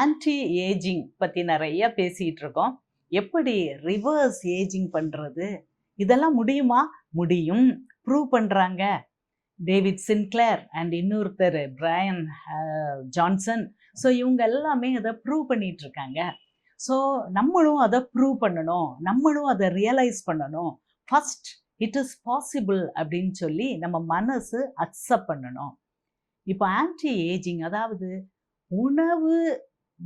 Anti ageing பற்றி நிறைய பேசிகிட்டு இருக்கோம் எப்படி ரிவர்ஸ் ஏஜிங் பண்ணுறது இதெல்லாம் முடியுமா? முடியும். ப்ரூவ் பண்ணுறாங்க டேவிட் சின்க்ளேர் அண்ட் இன்னொருத்தர் பிரையன் ஜான்சன் ஸோ இவங்க எல்லாமே அதை ப்ரூவ் பண்ணிகிட்டு இருக்காங்க ஸோ நம்மளும் அதை ப்ரூவ் பண்ணணும். நம்மளும் அதை ரியலைஸ் பண்ணணும். ஃபஸ்ட் இட் இஸ் பாசிபிள் அப்படின்னு சொல்லி நம்ம மனசு அக்செப்ட் பண்ணணும். இப்போ ஆன்டி ஏஜிங் அதாவது உணவு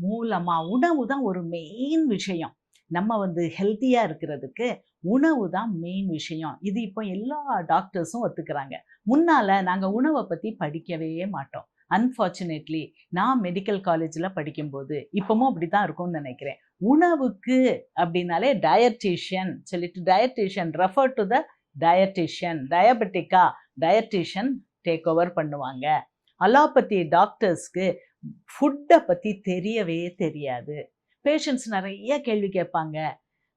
மூலமாக உணவு தான் ஒரு மெயின் விஷயம். நம்ம வந்து ஹெல்த்தியாக இருக்கிறதுக்கு உணவு தான் மெயின் விஷயம். இது இப்போ எல்லா டாக்டர்ஸும் ஒத்துக்கிறாங்க. முன்னால் நாங்கள் உணவை பற்றி படிக்கவே மாட்டோம். அன்ஃபார்ச்சுனேட்லி நான் மெடிக்கல் காலேஜில் படிக்கும்போது இப்போவும் அப்படி தான் இருக்கும்னு நினைக்கிறேன். உணவுக்கு அப்படின்னாலே டயட்டீஷியன் சொல்லிட்டு dietitian refer to the dietitian டயபெட்டிக்கா dietitian take over பண்ணுவாங்க அலோபதி டாக்டர்ஸ்க்கு ஃபுட்டை பற்றி தெரியவே தெரியாது. பேஷண்ட்ஸ் நிறைய கேள்வி கேட்பாங்க.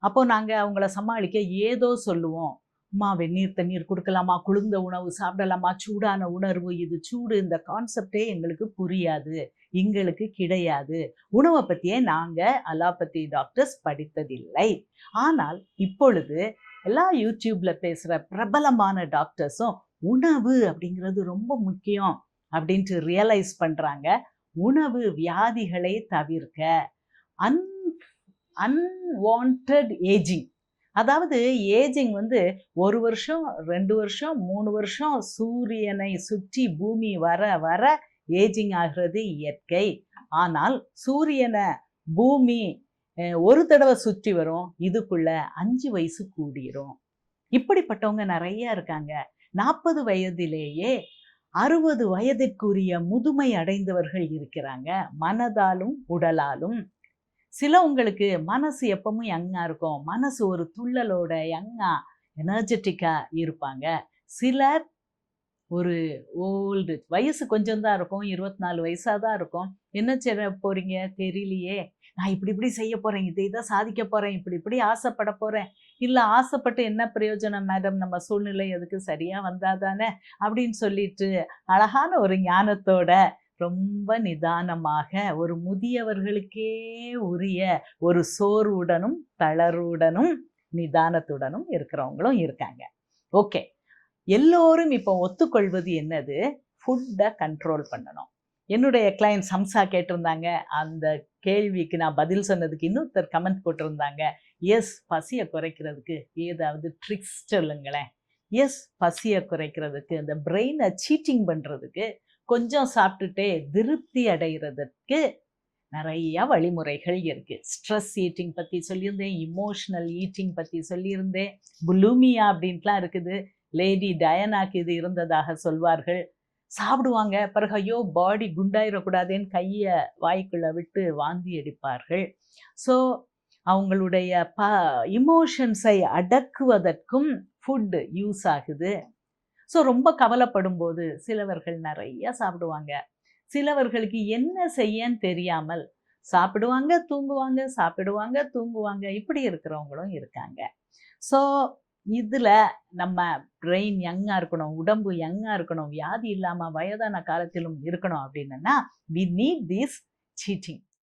அப்போ நாங்கள் அவங்கள சமாளிக்க ஏதோ சொல்லுவோம். அம்மா வெந்நீர் தண்ணீர் கொடுக்கலாமா? குளிர்ந்த உணவு சாப்பிடலாமா? சூடான உணர்வு இது சூடு. இந்த கான்செப்டே எங்களுக்கு புரியாது. எங்களுக்கு கிடையாது. உணவை பற்றியே நாங்கள் அலாபதி டாக்டர்ஸ் படித்ததில்லை. ஆனால் இப்பொழுது எல்லா யூடியூப்ல பேசுகிற பிரபலமான டாக்டர்ஸும் உணவு அப்படிங்கிறது ரொம்ப முக்கியம் அப்படின்ட்டு ரியலைஸ் பண்ணுறாங்க உணவு வியாதிகளை தவிர்க்க அன் அன்வான்ட் ஏஜிங் அதாவது ஏஜிங் வந்து ஒரு வருஷம் ரெண்டு வருஷம் மூணு வருஷம் சூரியனை சுற்றி பூமி வர வர ஏஜிங் ஆகிறது இயற்கை. ஆனால் சூரியனை பூமி ஒரு தடவை சுற்றி வரும் இதுக்குள்ள அஞ்சு வயசு கூடிரும். இப்படிப்பட்டவங்க நிறைய இருக்காங்க. நாற்பது வயதிலேயே அறுபது வயதிற்குரிய முதுமை அடைந்தவர்கள் இருக்கிறாங்க. மனதாலும் உடலாலும். சிலவங்களுக்கு மனசு எப்பவும் யங்கா இருக்கும். மனசு ஒரு துள்ளலோட யங்கா எனர்ஜெட்டிக்கா இருப்பாங்க. சிலர் ஒரு ஓல்டு வயசு கொஞ்சம் தான் இருக்கும். இருபத்தி நாலு வயசாக தான் இருக்கும். என்ன செய்ய போகிறீங்க தெரியலையே. நான் இப்படி இப்படி செய்ய போறேன். இதை தான் சாதிக்க போறேன். இப்படி இப்படி ஆசைப்பட போறேன். இல்லை ஆசைப்பட்டு என்ன பிரயோஜனம் மேடம்? நம்ம சூழ்நிலை அதுக்கு சரியா வந்தாதானே அப்படின்னு சொல்லிட்டு அழகான ஒரு ஞானத்தோட ரொம்ப நிதானமாக ஒரு முதியவர்களுக்கே உரிய ஒரு சோர்வுடனும் தளர்வுடனும் நிதானத்துடனும் இருக்கிறவங்களும் இருக்காங்க. ஓகே. எல்லோரும் இப்போ ஒத்துக்கொள்வது என்னது? ஃபுட்டை கண்ட்ரோல் பண்ணணும். என்னுடைய கிளைண்ட் சம்சா கேட்டிருந்தாங்க. அந்த கேள்விக்கு நான் பதில் சொன்னதுக்கு இன்னொருத்தர் கமெண்ட் போட்டிருந்தாங்க. எஸ் பசியை குறைக்கிறதுக்கு ஏதாவது ட்ரிக்ஸ் சொல்லுங்களேன். எஸ் பசியை குறைக்கிறதுக்கு இந்த பிரெயினை சீட்டிங் பண்ணுறதுக்கு கொஞ்சம் சாப்பிட்டுட்டே திருப்தி அடைகிறதுக்கு நிறையா வழிமுறைகள் இருக்குது ஸ்ட்ரெஸ் ஈட்டிங் பற்றி சொல்லியிருந்தேன் இமோஷனல் ஈட்டிங் பற்றி சொல்லியிருந்தேன். புலூமியா அப்படின்ட்டுலாம் இருக்குது. லேடி டயனாக்கு இது இருந்ததாக சொல்வார்கள். சாப்பிடுவாங்க பிறகு ஐயோ பாடி குண்டாயிடக்கூடாதேன்னு கையை வாய்க்குள்ளே விட்டு வாந்தி அடிப்பார்கள் ஸோ அவங்களுடைய ப இமோஷன்ஸை அடக்குவதற்கும் ஃபுட்டு யூஸ் ஆகுது. ஸோ ரொம்ப கவலைப்படும் போது சிலவர்கள் நிறைய சாப்பிடுவாங்க. சிலவர்களுக்கு என்ன செய்யன்னு தெரியாமல் சாப்பிடுவாங்க தூங்குவாங்க சாப்பிடுவாங்க தூங்குவாங்க. இப்படி இருக்கிறவங்களும் இருக்காங்க. ஸோ இதில் நம்ம பிரெயின் யங்காக இருக்கணும் உடம்பு யங்காக இருக்கணும் வியாதி இல்லாமல் வயதான காலத்திலும் இருக்கணும் அப்படின்னா வி நீட் திஸ் சீட்டிங்